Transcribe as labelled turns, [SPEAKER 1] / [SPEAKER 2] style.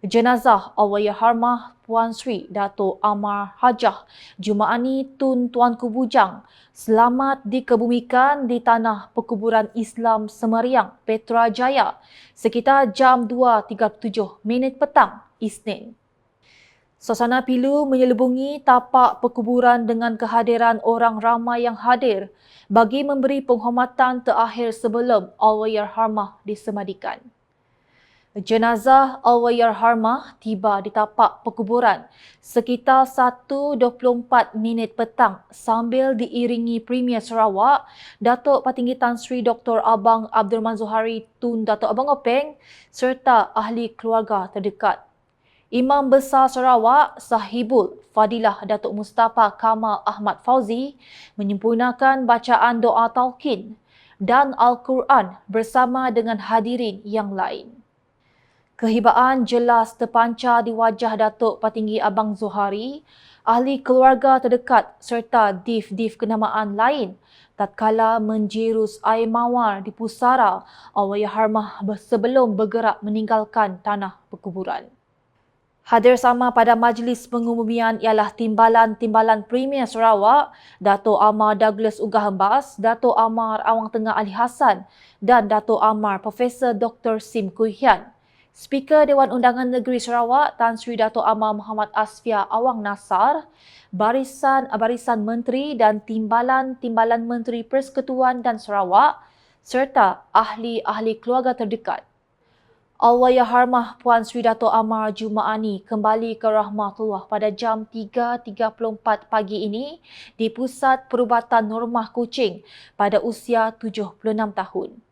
[SPEAKER 1] Jenazah Allahyarhamah Puan Sri Dato Amar Hajah Jumaani Tun Tuanku Bujang selamat dikebumikan di tanah perkuburan Islam Semeriang, Petra Jaya sekitar jam 2.37 minit petang Isnin. Suasana pilu menyelubungi tapak perkuburan dengan kehadiran orang ramai yang hadir bagi memberi penghormatan terakhir sebelum Allahyarhamah disemadikan. Jenazah Allahyarhamah tiba di tapak perkuburan sekitar 1.24 minit petang sambil diiringi Premier Sarawak, Datuk Patinggi Tan Sri Dr. Abang Abdul Manzuhari Tun Datuk Abang Openg serta ahli keluarga terdekat. Imam Besar Sarawak Sahibul Fadilah Datuk Mustafa Kamal Ahmad Fauzi menyempurnakan bacaan doa talqin dan Al-Quran bersama dengan hadirin yang lain. Kehibaan jelas terpancar di wajah Datuk Patinggi Abang Zuhari, ahli keluarga terdekat serta dif-dif kenamaan lain tatkala menjirus air mawar di pusara Allahyarhamah sebelum bergerak meninggalkan tanah perkuburan. Hadir sama pada majlis pengumumian ialah Timbalan-Timbalan Premier Sarawak, Dato' Amar Douglas Ugah Hembas, Dato' Amar Awang Tengah Ali Hassan dan Dato' Amar Profesor Dr. Sim Kuihian. Speaker Dewan Undangan Negeri Sarawak Tan Sri Dato' Amar Muhammad Asfia Awang Nasar, barisan-barisan menteri dan timbalan-timbalan menteri Persekutuan dan Sarawak serta ahli-ahli keluarga terdekat. Allahyarhamah Puan Sri Dato' Amar Jumaani kembali ke rahmatullah pada jam 3.34 pagi ini di Pusat Perubatan Normah Kuching pada usia 76 tahun.